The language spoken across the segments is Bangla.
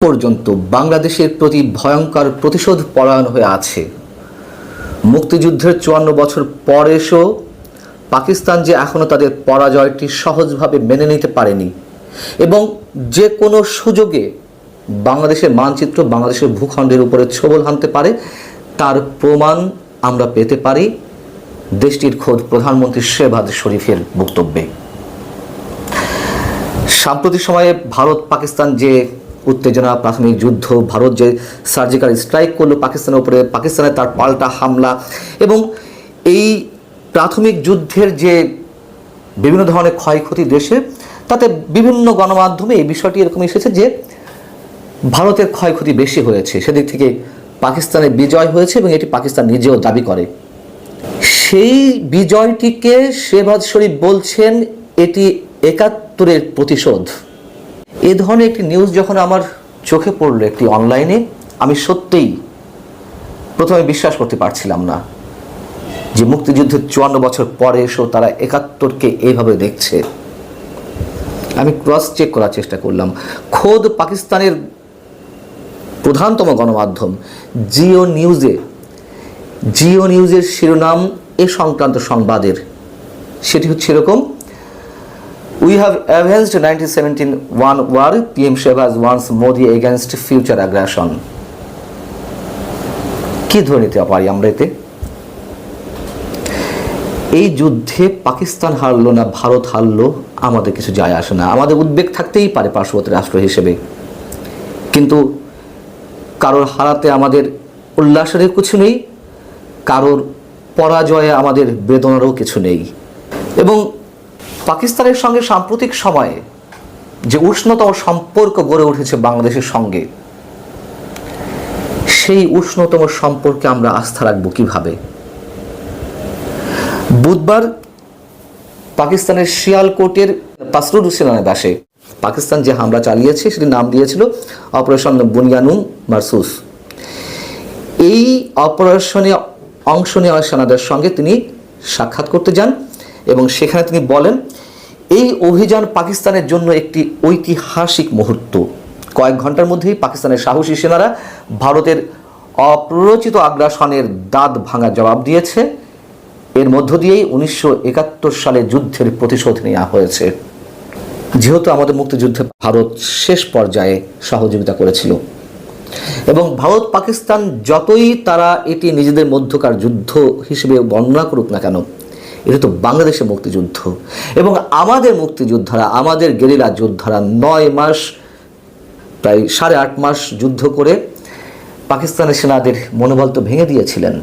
পর্যন্ত বাংলাদেশের প্রতি ভয়ঙ্কর প্রতিশোধ পরায়ণ হয়ে আছে। মুক্তিযুদ্ধের চুয়ান্ন বছর পর এসেও পাকিস্তান যে এখনও তাদের পরাজয়টি সহজভাবে মেনে নিতে পারেনি এবং যে কোনো সুযোগে বাংলাদেশের মানচিত্র, বাংলাদেশের ভূখণ্ডের উপরে ছবল হানতে পারে, তার প্রমাণ আমরা পেতে পারি দেশটির খোদ প্রধানমন্ত্রী শেহবাজ শরীফের বক্তব্যে। সাম্প্রতিক সময়ে ভারত পাকিস্তান যে উত্তেজনা, প্রাথমিক যুদ্ধ, ভারত যে সার্জিক্যাল স্ট্রাইক করল পাকিস্তানের উপরে পাকিস্তানের তার পাল্টা হামলা এবং এই প্রাথমিক যুদ্ধের যে বিভিন্ন ধরনের ক্ষয়ক্ষতি দেশে, তাতে বিভিন্ন গণমাধ্যমে এই বিষয়টি এরকম এসেছে যে ভারতের ক্ষয়ক্ষতি বেশি হয়েছে। সেদিক থেকে পাকিস্তানের বিজয় হয়েছে এবং এটি পাকিস্তান নিজেও দাবি করে। সেই বিজয়টিকে শেহবাজ শরীফ বলছেন, এটি একাত্তরের প্রতিশোধ। এ ধরনের একটি নিউজ যখন আমার চোখে পড়ল একটি অনলাইনে আমি সত্যিই প্রথমে বিশ্বাস করতে পারছিলাম না যে মুক্তিযুদ্ধের চুয়ান্ন বছর পরে এসেও তারা একাত্তরকে এইভাবে দেখছে। আমি ক্রস চেক করার চেষ্টা করলাম। খোদ পাকিস্তানের প্রধানতম গণমাধ্যম জিও নিউজে জিও নিউজের শিরোনাম এ সংক্রান্ত সংবাদের, সেটি হচ্ছে এরকম have advanced nineteen seventeen one war PM Shehbaz warns Modi against future aggression কি ধরে নিতে পারি আমরা এতে এই যুদ্ধে পাকিস্তান হারলো না, ভারত হারলো, আমাদের কিছু যায় আসে না। আমাদের উদ্বেগ থাকতেই পারে পার্শ্ববর্তী রাষ্ট্র হিসেবে। কিন্তু কারোর হারাতে আমাদের উল্লাসেরও কিছু নেই, কারোর পরাজয়ে আমাদের বেদনারও কিছু নেই। এবং পাকিস্তানের সঙ্গে সাম্প্রতিক সময়ে যে উষ্ণতম সম্পর্ক গড়ে উঠেছে বাংলাদেশের সঙ্গে, সেই উষ্ণতম সম্পর্কে আমরা আস্থা রাখব কীভাবে? বুধবার পাকিস্তানের শিয়ালকোটের পাসরুদ হুসেনের দাসে পাকিস্তান যে হামলা চালিয়েছে সেটির নাম দিয়েছিল অপারেশন বুনিয়ানু মারসুস। এই অপারেশনে অংশ নেওয়া সেনাদের সঙ্গে তিনি সাক্ষাৎ করতে যান এবং সেখানে তিনি বলেন এই অভিযান পাকিস্তানের জন্য একটি ঐতিহাসিক মুহূর্ত। কয়েক ঘণ্টার মধ্যেই পাকিস্তানের সাহসী সেনারা ভারতের অপ্ররোচিত আগ্রাসনের দাঁত ভাঙা জবাব দিয়েছে। এর মধ্য দিয়েই উনিশশো একাত্তর সালে যুদ্ধের প্রতিশোধ নেওয়া হয়েছে। যেহেতু আমাদের মুক্তিযুদ্ধে ভারত শেষ পর্যায়ে সহযোগিতা করেছিল। এবং ভারত পাকিস্তান যতই তারা এটি নিজেদের মধ্যকার যুদ্ধ হিসেবে বর্ণনা করুক না কেন এটা তো বাংলাদেশের মুক্তিযুদ্ধ। এবং আমাদের মুক্তিযোদ্ধারা, আমাদের গেরিলা যোদ্ধারা নয় মাস, প্রায় সাড়ে আট মাস যুদ্ধ করে পাকিস্তানের সেনাদের মনোবল তো ভেঙে দিয়েছিলেন।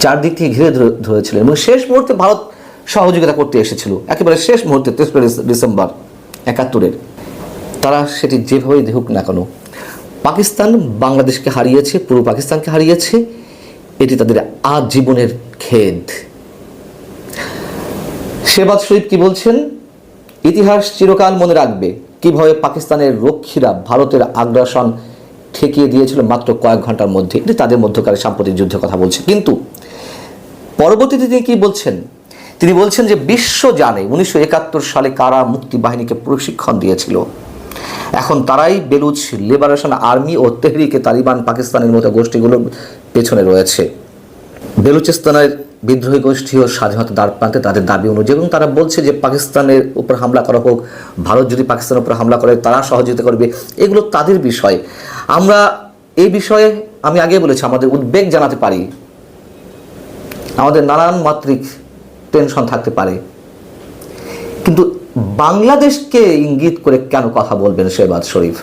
চারদিক থেকে ঘিরে ধরে- ধরেছিলেন এবং শেষ মুহূর্তে ভারত সহযোগিতা করতে এসেছিল। একেবারে শেষ মুহূর্তে, তেসরা ডিসেম্বর একাত্তরের। তারা সেটি যেভাবেই দেখুক না কেন, পাকিস্তান বাংলাদেশকে হারিয়েছে পূর্ব পাকিস্তানকে হারিয়েছে। এটি তাদের আজীবনের খেদ। শেবাজ শরীফ কি বলছেন? ইতিহাস চিরকাল মনে রাখবে। কীভাবে পাকিস্তানের রক্ষীরা ভারতের আগ্রাসন ঠেকিয়ে দিয়েছিল মাত্র কয়েক ঘণ্টার মধ্যে, এটি তাদের মধ্যকার সাম্প্রতিক যুদ্ধের কথা বলছে। কিন্তু পরবর্তীতে তিনি কি বলছেন? তিনি বলছেন যে বিশ্ব জানে উনিশশো একাত্তর সালে কারা মুক্তি বাহিনীকে প্রশিক্ষণ দিয়েছিল। এখন তারাই বেলুচ, লিবারেশন আর্মি ও তেহরিকে তালিবান পাকিস্তানের মতো গোষ্ঠীগুলোর পেছনে রয়েছে। বেলুচিস্তানের বিদ্রোহী গোষ্ঠী ও স্বাধীনতা দ্বার প্রান্তে তাদের দাবি অনুযায়ী এবং তারা বলছে যে পাকিস্তানের উপর হামলা করা হোক, ভারত যদি পাকিস্তানের উপর হামলা করে তারা সহযোগিতা করবে, এগুলো তাদের বিষয়। আমরা এই বিষয়ে আমি আগে বলেছি, আমাদের উদ্বেগ জানাতে পারি। আমাদের নানান মাত্রিক টেনশন থাকতে পারে। কিন্তু বাংলাদেশকে ইঙ্গিত করে কেন কথা বলবেন শেহবাজ শরীফ?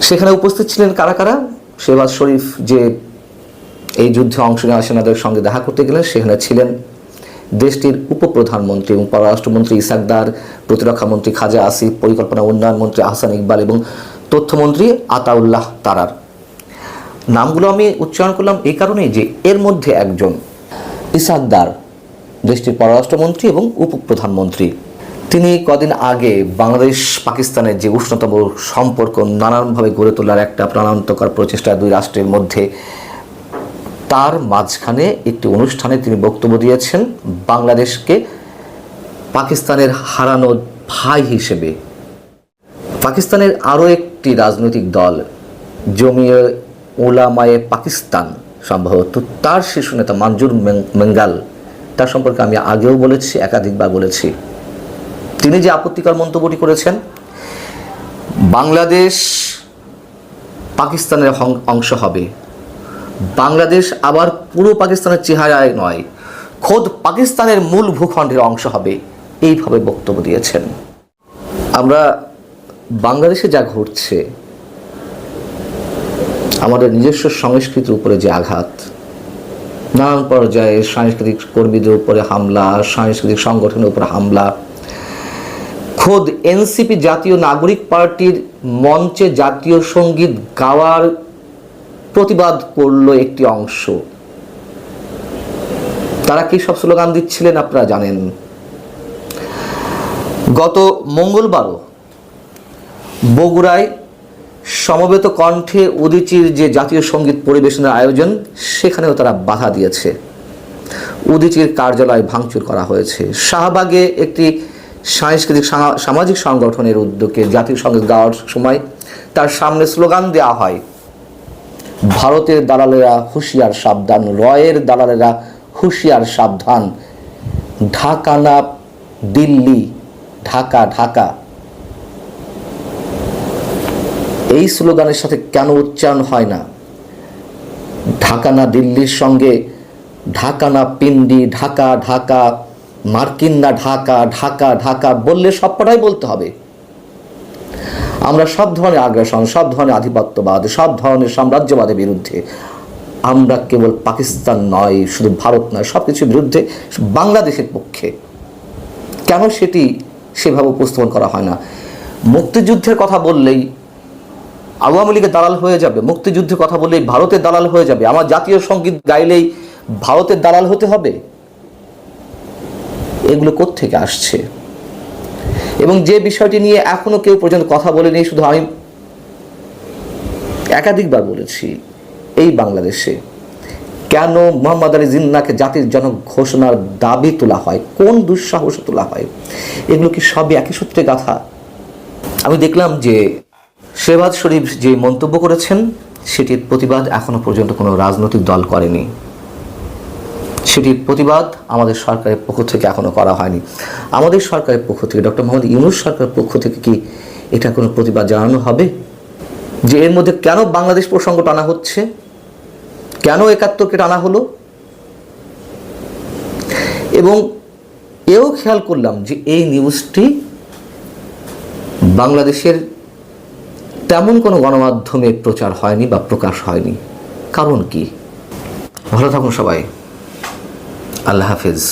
সেখানে উপস্থিত ছিলেন কারা কারা? শেহবাজ শরীফ যে এই যুদ্ধে অংশ নেওয়া সেনাদের সঙ্গে দেখা করতে গেলেন সেখানে ছিলেন দেশটির উপপ্রধানমন্ত্রী এবং পররাষ্ট্রমন্ত্রী ইসাকদার, প্রতিরক্ষা মন্ত্রী খাজা আসিফ, পরিকল্পনা উন্নয়ন মন্ত্রী আহসান ইকবাল এবং তথ্যমন্ত্রী আতাউল্লাহ তারার। নামগুলো আমি উচ্চারণ করলাম এই কারণেই যে এর মধ্যে একজন ইসাকদার, দেশটির পররাষ্ট্রমন্ত্রী এবং উপপ্রধানমন্ত্রী। তিনি কদিন আগে বাংলাদেশ পাকিস্তানের যে উষ্ণতম সম্পর্ক নানানভাবে গড়ে তোলার একটা প্রাণান্তকর প্রচেষ্টা দুই রাষ্ট্রের মধ্যে তার মাঝখানে একটি অনুষ্ঠানে তিনি বক্তব্য দিয়েছেন বাংলাদেশকে পাকিস্তানের হারানো ভাই হিসেবে। পাকিস্তানের আরও একটি রাজনৈতিক দল, জমিয়ে ওলামায়ে পাকিস্তান সম্ভবত, তার শীর্ষ নেতা মঞ্জুর মেঙ্গাল, তার সম্পর্কে আমি আগেও বলেছি, একাধিকবার বলেছি। তিনি যে আপত্তিকর মন্তব্যটি করেছেন, বাংলাদেশ পাকিস্তানের অংশ হবে। বাংলাদেশ আবার পুরো পাকিস্তানের চেহারায় নয়, খোদ পাকিস্তানের মূল ভূখণ্ডের অংশ হবে, এইভাবে বক্তব্য দিয়েছেন। আমরা বাংলাদেশে যা ঘটছে, আমাদের নিজস্ব সংস্কৃতির উপরে যে আঘাত, নানান পর্যায়ে সাংস্কৃতিক কর্মীদের উপরে হামলা, সাংস্কৃতিক সংগঠনের উপরে হামলা, খোদ এনসিপি জাতীয় নাগরিক পার্টির মঞ্চে জাতীয় সংগীত গাওয়ার প্রতিবাদ করল একটি অংশ। তারা কি সব স্লোগান দিচ্ছিলেন আপনারা জানেন? গত মঙ্গলবারও বগুড়ায় সমবেত কণ্ঠে উদিচির যে জাতীয় সংগীত পরিবেশনের আয়োজন, সেখানেও তারা বাধা দিয়েছে। উদিচির কার্যালয় ভাঙচুর করা হয়েছে। শাহবাগে একটি সাংস্কৃতিক সামাজিক সংগঠনের উদ্যোগে জাতীয় সংগীত গাওয়ার সময় তার সামনে স্লোগান দেওয়া হয় ভারতের দালালেরা হুঁশিয়ার সাবধান, রয়ের দালালেরা হুঁশিয়ার সাবধান। ঢাকা না দিল্লি? ঢাকা ঢাকা। এই স্লোগানের সাথে কেন উচ্চারণ হয় না? ঢাকা না দিল্লির সঙ্গে? ঢাকা না পিন্ডি? ঢাকা ঢাকা। মার্কিন না ঢাকা? ঢাকা ঢাকা বললে সবকটাই বলতে হবে। আমরা সব ধরনের আগ্রাসন, সব ধরনের আধিপত্যবাদ, সব ধরনের সাম্রাজ্যবাদের বিরুদ্ধে। আমরা কেবল পাকিস্তান নয়, শুধু ভারত নয় সব কিছুর বিরুদ্ধে বাংলাদেশের পক্ষে। কেন সেটি সেভাবে উপস্থাপন করা হয় না? মুক্তিযুদ্ধের কথা বললেই আওয়ামী লীগের দালাল হয়ে যাবে। মুক্তিযুদ্ধের কথা বললেই ভারতের দালাল হয়ে যাবে। আমার জাতীয় সংগীত গাইলেই ভারতের দালাল হতে হবে? এগুলো থেকে আসছে? এবং যে বিষয়টি নিয়ে এখনও কেউ পর্যন্ত কথা বলেনি, শুধু আমি একাধিকবার বলেছি এই বাংলাদেশে কেন মোহাম্মদ আলী জিন্নাকে জাতির জনক ঘোষণার দাবি তোলা হয়, কোন দুঃসাহসে তোলা হয়, এগুলো কি সবই একই সূত্রে গাথা? আমি দেখলাম যে শেবাজ শরীফ যে মন্তব্য করেছেন, সেটির প্রতিবাদ এখনও পর্যন্ত কোনো রাজনৈতিক দল করেনি। সেটির প্রতিবাদ আমাদের সরকারের পক্ষ থেকে এখনও করা হয়নি। আমাদের সরকারের পক্ষ থেকে, ডক্টর মোহাম্মদ ইউনুস সরকারের পক্ষ থেকে কি এটা কোনো প্রতিবাদ জানানো হবে? যে এর মধ্যে কেন বাংলাদেশ প্রসঙ্গ টানা হচ্ছে? কেন একাত্তরকে টানা হলো? এবং এও খেয়াল করলাম যে এই নিউজটি বাংলাদেশের তেমন কোনো গণমাধ্যমে প্রচার হয়নি বা প্রকাশ হয়নি। কারণ কি? ভালো থাকুন সবাই। আল্লাহ হাফিজ।